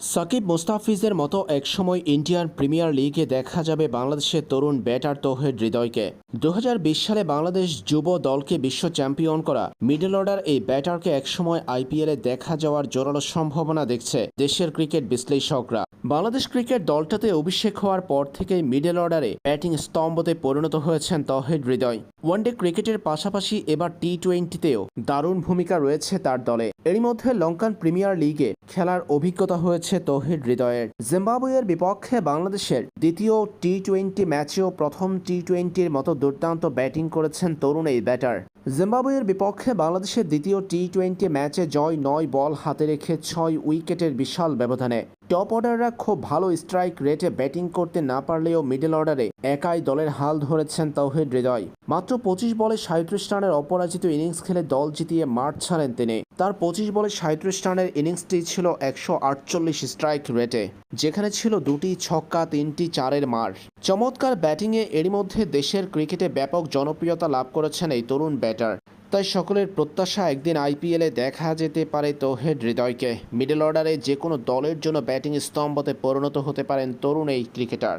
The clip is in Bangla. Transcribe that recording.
সাকিব মোস্তাফিজের মতো একসময় ইন্ডিয়ান প্রিমিয়ার লিগে দেখা যাবে বাংলাদেশের তরুণ ব্যাটার তৌহিদ হৃদয়কে। দু হাজার বিশ সালে বাংলাদেশ যুব দলকে বিশ্ব চ্যাম্পিয়ন করা মিডল অর্ডার এই ব্যাটারকে একসময় আইপিএলে দেখা যাওয়ার জোরালো সম্ভাবনা দেখছে দেশের ক্রিকেট বিশ্লেষকরা। বাংলাদেশ ক্রিকেট দলটাতে অভিষেক হওয়ার পর থেকেই মিডল অর্ডারে ব্যাটিং স্তম্ভতে পরিণত হয়েছেন তহিদ হৃদয়। ওয়ানডে ক্রিকেটের পাশাপাশি এবার টি টোয়েন্টিতেও দারুণ ভূমিকা রয়েছে তার দলে। এরই মধ্যে লঙ্কান প্রিমিয়ার লিগে খেলার অভিজ্ঞতা হয়েছে তৌহিদ হৃদয়ের। জিম্বাবুয়ের বিপক্ষে বাংলাদেশের দ্বিতীয় টি টোয়েন্টি ম্যাচেও প্রথম টি টোয়েন্টির মতো দুর্দান্ত ব্যাটিং করেছেন তরুণ এই ব্যাটার। জিম্বাবুয়ের বিপক্ষে বাংলাদেশের দ্বিতীয় টি টোয়েন্টি ম্যাচে জয় নয় বল হাতে রেখে ছয় উইকেটের বিশাল ব্যবধানে টপ অর্ডাররা খুব ভালো স্ট্রাইক রেটে ব্যাটিং করতে না পারলেও মিডল অর্ডারে একাই দলের হাল ধরেছেন তৌহিদ হৃদয়। মাত্র পঁচিশ বলে সাঁত্রিশ রানের অপরাজিত ইনিংস খেলে দল জিতিয়ে মাঠ ছাড়েন তিনি। তার পঁচিশ বলে সাঁত্রিশ রানের ইনিংসটি ছিল একশো আটচল্লিশ স্ট্রাইক রেটে, যেখানে ছিল দুটি ছক্কা, তিনটি চারের মার। চমৎকার ব্যাটিংয়ে এরই মধ্যে দেশের ক্রিকেটে ব্যাপক জনপ্রিয়তা লাভ করেছেন এই তরুণ ব্যাটার। তাই সকলের প্রত্যাশা একদিন আইপিএলে দেখা যেতে পারে তোহেড হৃদয়কে। মিডল অর্ডারে যে কোনো দলের জন্য ব্যাটিং স্তম্ভতে পরিণত হতে পারেন তরুণ এই ক্রিকেটার।